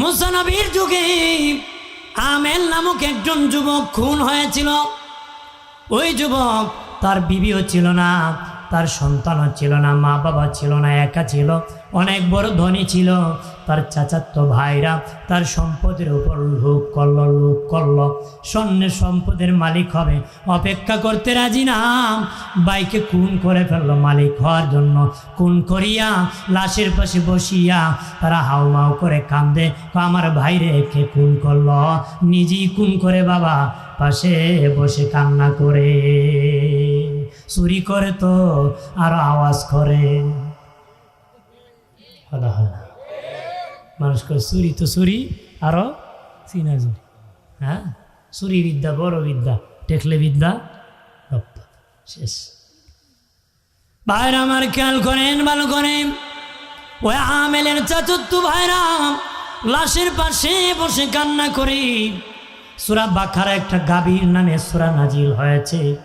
মুসানবীর যুগে আমেল নামক একজন যুবক খুন হয়েছিল। ওই যুবক তার বিবিও ছিল না, তার সন্তানও ছিল না মা বাবা ছিল না, একা ছিল, অনেক বড় ধনী ছিল। তার চাচাতো ভাইরা তার সম্পদের উপর লুপ করল লুপ করল। স্বর্ণের সম্পদের মালিক হবে। অপেক্ষা করতে রাজি না। বাইকে খুন করে ফেলল মালিক হওয়ার জন্য। খুন করিয়া লাশের পাশে বসিয়া তারা হাউমাউ করে কান্দে। আমার ভাইরে কে খুন করল। নিজেই খুন করে বাবা পাশে বসে কান্না করে। চুরি করে তো আরও আওয়াজ করে। হদা হদা মানুষ করে চুরি তো চুরি, আরও চিনা চুরি। হ্যাঁ? চুরি বিদ্যা বড় বিদ্যা টেকলে বিদ্যা রপ্ত। শেষ। ভাইরা আমার খেয়াল করেন, ভালো করেন। ওই আমেলের চাচত্তু ভাইরা লাশের পাশে বসে কান্না করি। সুরা বাখারা একটা গাভীর নামে সুরা নাজিল হয়েছে।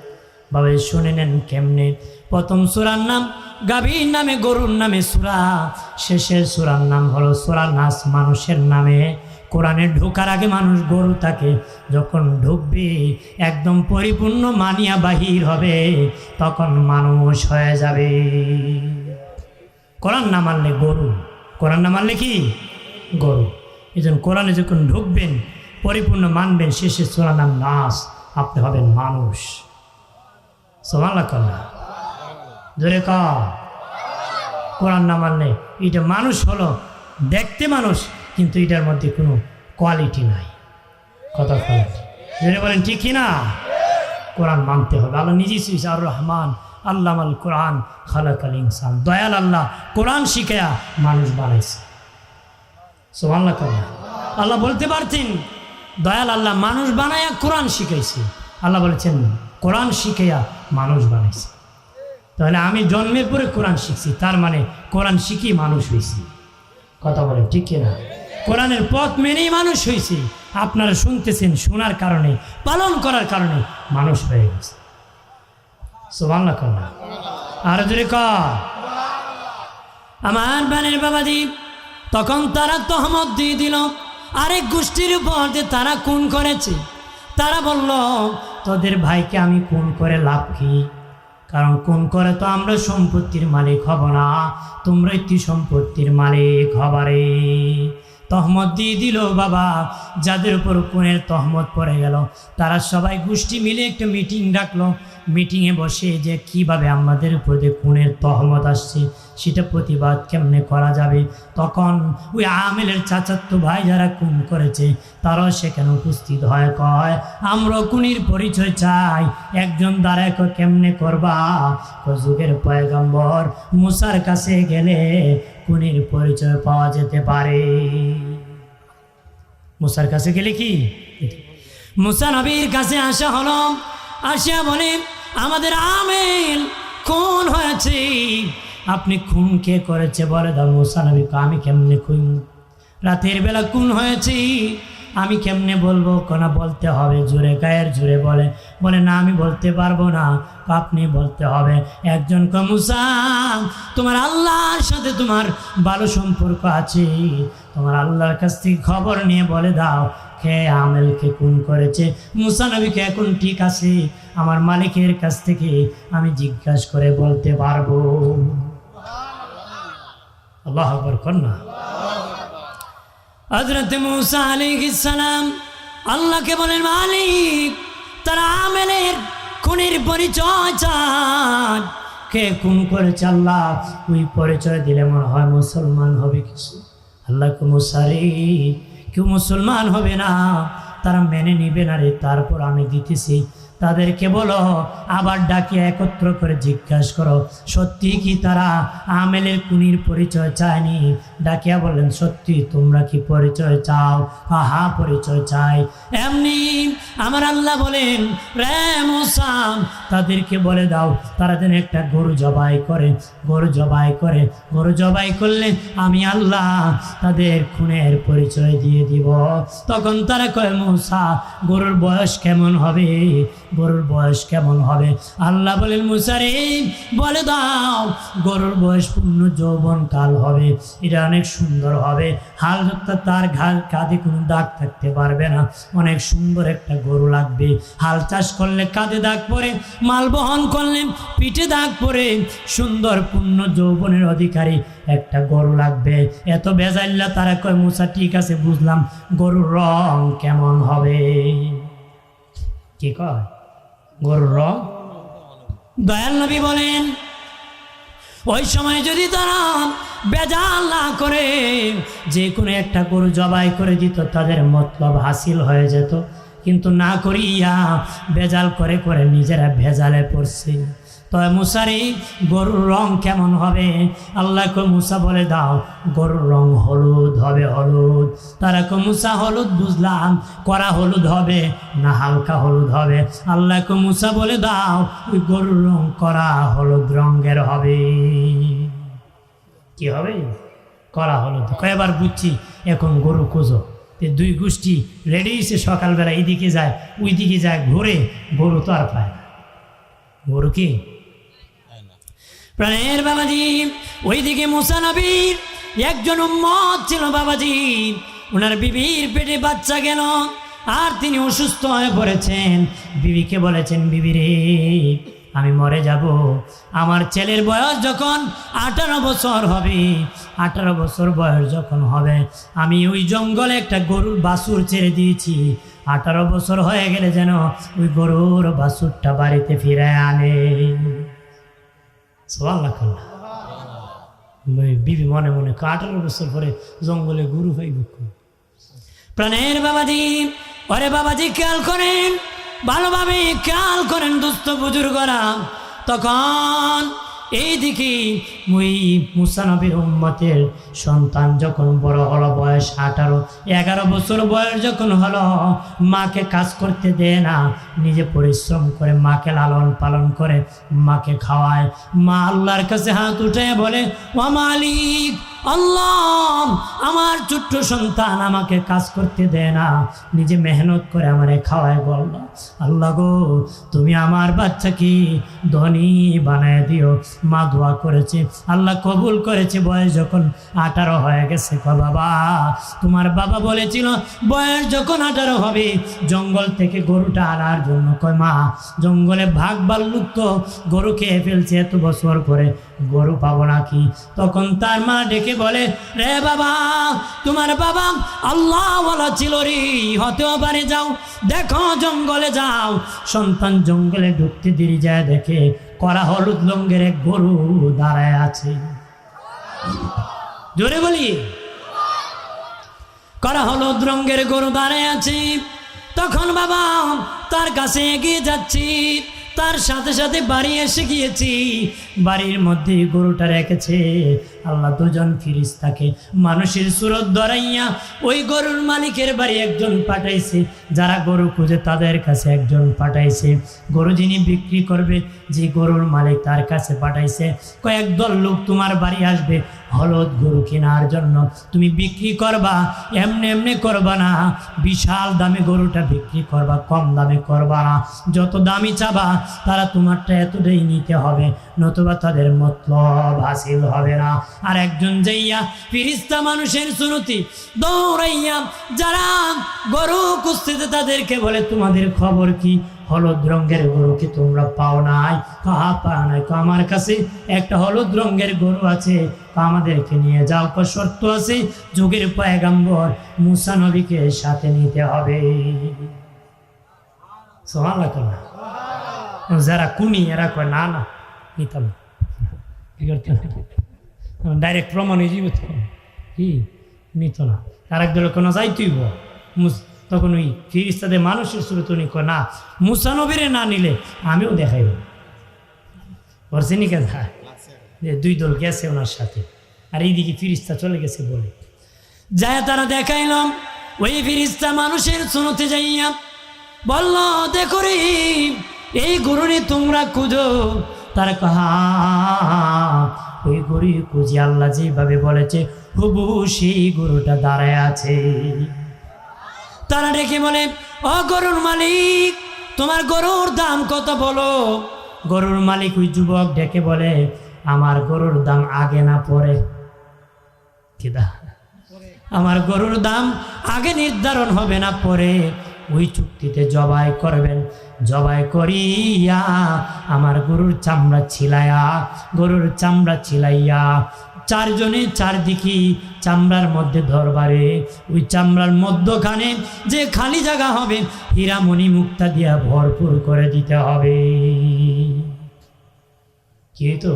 বাবে শুনে নেন কেমনে? প্রথম সুরার নাম গাভীর নামে, গরুর নামে সুরা। শেষের সুরার নাম হলো সুরা নাস, মানুষের নামে। কোরআনে ঢোকার আগে মানুষ গরু থাকে যখন ঢুকবে, একদম পরিপূর্ণ মানিয়া বাহির হবে, তখন মানুষ হয়ে যাবে। কোরআন না মানলে গরু, কোরআন না মানলে কি? গরু। এই জন্য কোরআনে যখন ঢুকবেন, পরিপূর্ণ মানবেন শেষে সোনা নাম নাস আপনি হবেন মানুষ। সোমাল্লা কন্যা জোরে ক কোরআন না মানলে এটা মানুষ হলো, দেখতে মানুষ, কিন্তু এটার মধ্যে কোনো কোয়ালিটি নাই। কথা কোয়ালিটি জোরে বলেন, ঠিক না কোরআন মানতে হবে। আল্লাহ শিখছে আর রহমান আল্লাহ আল কোরআন খালাক আল ইনসান। দয়াল আল্লাহ কোরআন শিখেয়া মানুষ বানাইছে। সোমাল্লা কন্যা আল্লাহ বলতে পারতেন, দয়াল আল্লাহ মানুষ বানায়া কোরআন শিখাইছে। আল্লাহ বলেছেন, কোরআন শিখাইয়া মানুষ বানাইছে। তাহলে আমি জন্মের পরে কোরআন শিখছি, তার মানে কোরআন শিখি মানুষ হয়েছি। কথা বলেন, ঠিক কিনা? কোরআনের পথ মেনেই মানুষ হয়েছে। আপনারা শুনতেছেন, শোনার কারণে, পালন করার কারণে মানুষ হয়ে গেছে। সোমাল্লা কন্যা আর জোরে ক। আমার বানের বাবাজি, তখন তারা তহমত দিয়ে দিল। আরেক গোষ্ঠীর উপর যে তারা খুন করেছে, তারা বলল, তোদের ভাইকে আমি খুন করে লাভ কি? কারণ কোন করে তো আমরা সম্পত্তির মালিক হব না তোমরা তুই সম্পত্তির মালিক হবারে। তহমত দিয়ে দিল বাবা। যাদের উপর খুনের তহমত পড়ে গেল, তারা সবাই গোষ্ঠী মিলে একটা মিটিং ডাকলো। মিটিংয়ে বসে যে কীভাবে আমাদের উপর যে খুনের তহমত আসছে, সেটা প্রতিবাদ কেমনে করা যাবে? তখন ওই আমেলের চাচাতো ভাই যারা খুন করেছে, তারাও সেখানে উপস্থিত হয়। কয় আমরা কুনির পরিচয় চাই। একজন দ্বারা কেমনে করবা? যুগের পয়গম্বর মুসার কাছে গেলে খুনির পরিচয় পাওয়া যেতে পারে। মুসার কাছে গেলে কি? মুসা নবীর কাছে আসা হলো, আসিয়া বলে, আমাদের আমেল খুন হয়েছে। আপনি খুন কে করেছে বলে দাও মুসা নবী আমি কেমনে খুন? রাতের বেলা খুন হয়েছি। আমি কেমনে বলব? কোনা বলতে হবে জোরে গায়ের জোরে বলে। বলে, না, আমি বলতে পারব না। আপনি বলতে হবে। একজন কমুসা তোমার আল্লাহর সাথে তোমার ভালো সম্পর্ক আছে। তোমার আল্লাহর কাছ থেকে খবর নিয়ে বলে দাও, কে আমেলকে খুন করেছে। মুসা নবীকে এখন ঠিক আছে। আমার মালিকের কাছ থেকে আমি জিজ্ঞাসা করে বলতে পারব। আল্লাহ আকবর না। হজরত মুসা সালাম আল্লাহকে বলেন, মালিক, তারা আমেলের খুনের পরিচয় চান। কে খুন করেছে আল্লাহ? ওই পরিচয় দিলে মনে হয় মুসলমান হবে কিছু। আল্লাহকে মুসারি কেউ মুসলমান হবে না। তারা মেনে নিবে না রে, তারপর আমি দিতেছি তাদেরকে বলো, আবার ডাকে একত্র করে জিজ্ঞাসা করো, সত্যি কি তারা আমেলের কুনির পরিচয় চায়নি? ডাকিয়া বললেন, সত্যি, তোমরা কি পরিচয় চাও? আহা, পরিচয় চাই। এমনি আমার আল্লাহ বলেন, রে মুসাম তাদেরকে বলে দাও, তারা যেন একটা গরু জবাই করে, গরু জবাই করে, গরু জবাই করলে আমি আল্লাহ তাদের খুনের পরিচয় দিয়ে দিব। তখন তারা কয়, মুসা, গরুর বয়স কেমন হবে? গরুর বয়স কেমন হবে? আল্লাহ বলেন মুসারে বলে দাও, গরুর বয়স পূর্ণ যৌবন কাল হবে, এটা অনেক সুন্দর হবে। হাল তার ঘাল কাঁধে কোনো দাগ থাকতে পারবে না। অনেক সুন্দর একটা গরু লাগবে। হাল চাষ করলে কাঁধে দাগ পরে মাল বহন করলেন পিঠে দাগ পরে সুন্দর পূর্ণ যৌবনের অধিকারী একটা গরু লাগবে। এত বেজাইল্লা তারা কয়, মুসা, ঠিক আছে, বুঝলাম। গরুর রং কেমন হবে? কি কয়? গরুর রং? দয়াল নবী বলেন, ওই সময় যদি তারা বেজাল না করে, যে কোনো একটা গরু জবাই করে দিত, তাদের মতলব হাসিল হয়ে যেত। কিন্তু না করিয়া ভেজাল করে করে নিজেরা ভেজালে পড়ছে। তবে মুসারি, গরুর রং কেমন হবে? আল্লাহকে মুসা বলে দাও, গরুর রং হলুদ হবে হলুদ। তারা কো মুসা হলুদ বুঝলাম করা হলুদ হবে না হালকা হলুদ হবে? আল্লাহকে মুসা বলে দাও, ওই গরুর রং করা হলুদ রঙের হবে। কি হবে? করা হলুদ। কয়েকবার বুঝছি, এখন গরু খুঁজো। দুই গোষ্ঠী রেডি হয়েছে, সকালবেলা এদিকে যায় ওই দিকে যায়, ঘোরে, গরু তো আর পায় গরু কি? প্রাণের বাবাজি, ওইদিকে মুসা নবীর একজন উম্মত ছিল বাবাজি। ওনার বিবির পেটে বাচ্চা গেল, আর তিনি অসুস্থ হয়ে পড়েছেন। বিবিকে বলেছেন, বিবি রে আমি মরে যাব। আমার ছেলের বয়স যখন আঠারো বছর হবে, আঠারো বছর বয়স যখন হবে, আমি ওই জঙ্গলে একটা গরুর বাছুর ছেড়ে দিয়েছি। আঠারো বছর হয়ে গেলে যেন ওই গরুর বাছুরটা বাড়িতে ফিরে আনে। বিবি মনে মনে আঠারো বছর পরে জঙ্গলে গুরু হইব প্রাণের বাবাজি, ওরে বাবাজি, খেয়াল করেন ভালোভাবে খেয়াল করেন দুস্থ বুজুর্গরা। তখন এইদিকে ওই মুসানবির উম্মতের সন্তান যখন বড় হলো, বয়স আঠারো, এগারো বছর বয়স যখন হলো, মাকে কাজ করতে দেয় না, নিজে পরিশ্রম করে মাকে লালন পালন করে মাকে খাওয়ায়। মা আল্লাহর কাছে হাত উঠে বলে ও মালিক আল্লাহ, আমার ছোট্ট সন্তান আমাকে কাজ করতে দেয় না। নিজে মেহনত করে আমারে খাওয়ায় বলল আল্লাহ গো, তুমি আমার বাচ্চাকে ধনী বানায় দিও। মা দোয়া করেছে, আল্লাহ কবুল করেছে। বয়স যখন আঠারো হয়ে গেছে বাবা, তোমার বাবা বলেছিল, বয়স যখন আঠারো হবে, জঙ্গল থেকে গরুটা আনার জন্য। কয় মা, জঙ্গলে ভাগ বাল্লুক তো গরু খেয়ে ফেলছে এত বছর পরে। গরু পাবো নাকি? তখন তার মা ডেকে বলে, রে বাবা, তোমার বাবা আল্লাহ বলা ছিল রে হতেও পারে, যাও, দেখো, জঙ্গলে যাও। সন্তান জঙ্গলে ঢুকতে দেরি যায়, দেখে করা হলুদ লঙ্গের এক গরু দাঁড়ায় আছে। জোরে বলি। করা হলুদ রঙ্গের গরু দাঁড়ায় আছে। তখন বাবা তার কাছে এগিয়ে যাচ্ছি। তার সাথে সাথে বাড়ি এসে গিয়েছি। বাড়ির মধ্যে গরুটা রেখেছে। আল্লাহ দুজন ফিরিস্তাকে মানুষের সুরত ধরাইয়া ওই গরুর মালিকের বাড়ি একজন পাঠাইছে। যারা গরু খুঁজে তাদের কাছে একজন পাঠাইছে। গরু যিনি বিক্রি করবে, যে গরুর মালিক তার কাছে পাঠাইছে। কয়েকদল লোক তোমার বাড়ি আসবে। হলুদ গরু কেনার জন্য তুমি বিক্রি করবা, এমনি এমনি করবা না। বিশাল দামে গরুটা বিক্রি করবা, কম দামে করবা না। যত দামি চাবা, তারা তোমারটা এতটাই নিতে হবে, নতুবা তাদের মতলব হাসিল হবে না। আর একজন যাইয়া ফিরিস্তা মানুষের সুনতি দৌড়াইয়া যারা গরু কুস্তিতে তাদেরকে বলে, তোমাদের খবর কি? হলুদ রঙের গরু কি তোমরা পাও নাই? কাহা পাও নাই? আমার কাছে একটা হলুদ রঙের গরু আছে। তো আমাদেরকে নিয়ে যাও। কো শর্ত আছে যুগের পয়গাম্বর মুসা নবীকে সাথে নিতে হবে। যারা কুনি এরা কয় না না নিতাম ডাইরেক্ট প্রমাণ হয়ে যাবে কি? নিত না। আর এক দলে কোনো যাইতেইব। মুস তখন ওই ফিরিস্তাদের মানুষের শুরুতে উনি কয়, না মুসানবিরে না নিলে আমিও দেখাইব। করছে নি যে দুই দল গেছে ওনার সাথে। আর এইদিকে ফিরিস্তা চলে গেছে বলে। যায় তারা দেখাইলাম, ওই ফিরিস্তা মানুষের শুনতে যাইয়া বলল, দেখো রে, এই গরুরে তোমরা খুঁজো। তার কহা ওই গরু খুঁজি আল্লাহ যেভাবে বলেছে হুবু সেই গরুটা দাঁড়ায় আছে। তারা ডেকে বলে, ও গরুর মালিক, তোমার গরুর দাম কত বলো? গরুর মালিক ওই যুবক ডেকে বলে, আমার গরুর দাম আগে না পরে? আমার গরুর দাম আগে নির্ধারণ হবে না পরে। ওই চুক্তিতে জবাই করবেন। জবাই করিয়া আমার গরুর চামড়া ছিলাইয়া গরুর চামড়া ছিলাইয়া চারজনে চারদিকে চামড়ার মধ্যে ধরবারে। ওই চামড়ার মধ্যখানে যে খালি জায়গা হবে, হীরামণি মুক্তা দিয়া ভরপুর করে দিতে হবে। কি তো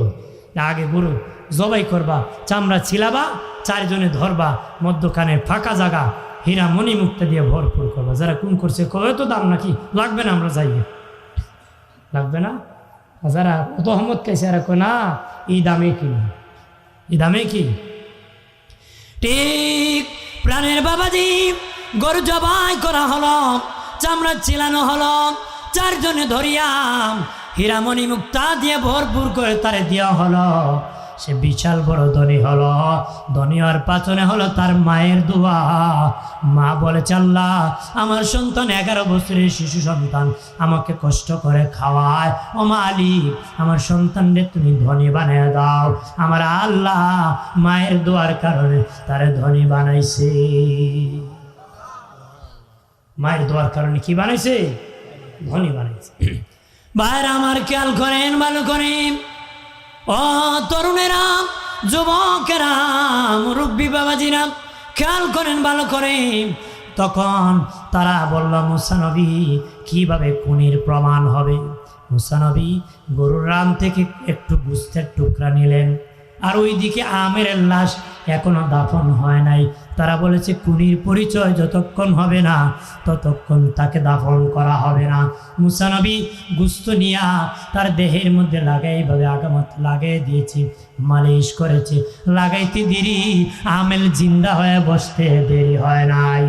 আগে গরু জবাই করবা, চামড়া ছিলাবা, চারজনে ধরবা, মধ্যখানে ফাঁকা জায়গা হীরা মণি মুক্তা দিয়ে ভরপুর করবা। যারা কোন করছে, কবে তো দাম নাকি? লাগবে না আমরা যাইবে লাগবে না? যারা কত হমত আর কয়, না, এই দামে কি এই দামে কি? ঠিক প্রাণের বাবাজি, গরু জবাই করা হলো, চামড়া চিলানো হলো, চারজনে ধরিয়াম হীরামণি মুক্তা দিয়ে ভরপুর করে তারে দেওয়া হলো। সে বিশাল বড় ধনী হলো। ধনী হওয়ার পাচনে হলো তার মায়ের দোয়া। মা বলে চাল্লা আমার সন্তান এগারো বছরের শিশু সন্তান আমাকে কষ্ট করে খাওয়ায়। ও মালিক আমার সন্তানরে তুমি ধনী বানিয়ে দাও। আমার আল্লাহ মায়ের দোয়ার কারণে তারে ধনী বানাইছে। মায়ের দোয়ার কারণে কি বানাইছে? ধনী বানাইছে। ভাইর আমার খেয়াল করেন ভালো করেন। তরুণেরা, যুবকেরা, মুরব্বী বাবাজিরা, খেয়াল করেন, ভালো করে। তখন তারা বলল মুসানবী কীভাবে কুনির প্রমাণ হবে? মুসানবী গরুর রাম থেকে একটু গুস্তের টুকরা নিলেন। আর ওইদিকে আমের লাশ এখনও দাফন হয় নাই। তারা বলেছে কুনির পরিচয় যতক্ষণ হবে না, ততক্ষণ তাকে দাফন করা হবে না। মুসানবী গুস্ত নিয়া তার দেহের মধ্যে লাগাই এইভাবে আগামত লাগাই দিয়েছে, মালিশ করেছে। লাগাইতে দেরি, আমেল জিন্দা হয়ে বসতে দেরি হয় নাই।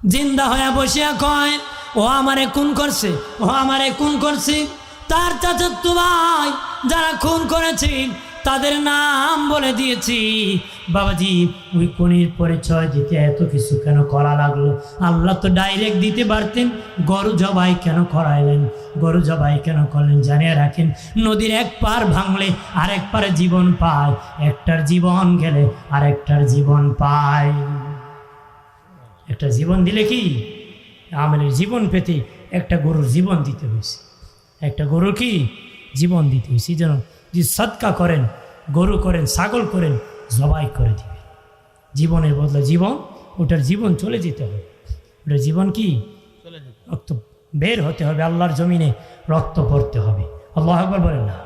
জিন্দা হয়ে বসিয়া কয়, ও আমারে খুন করছে, ও আমারে খুন করছে, তার চাচাত্ত ভাই যারা খুন করেছে, তাদের নাম বলে দিয়েছি। বাবাজি, ওই খুনির পরিচয় দিতে এত কিছু কেন করা লাগল? আল্লাহ তো ডাইরেক্ট দিতে পারতেন, গরু জবাই কেন করাইলেন? গরু জবাই কেন করলেন জানিয়ে রাখেন, নদীর এক পার ভাঙলে আরেক পারে জীবন পায়, একটার জীবন গেলে আরেকটার জীবন পায়। একটা জীবন দিলে কি? আমাদের জীবন পেতে একটা গরুর জীবন দিতে হয়েছে। একটা গরুর কি? জীবন দিতে হয়েছে যেন যে সৎকা করেন গরু করেন ছাগল করেন জবাই করে দিবে জীবনের বদলে জীবন ওটার জীবন চলে যেতে হবে। ওটার জীবন কি? রক্ত বের হতে হবে। আল্লাহর জমিনে রক্ত পড়তে হবে। আল্লাহ একবার বলেন না।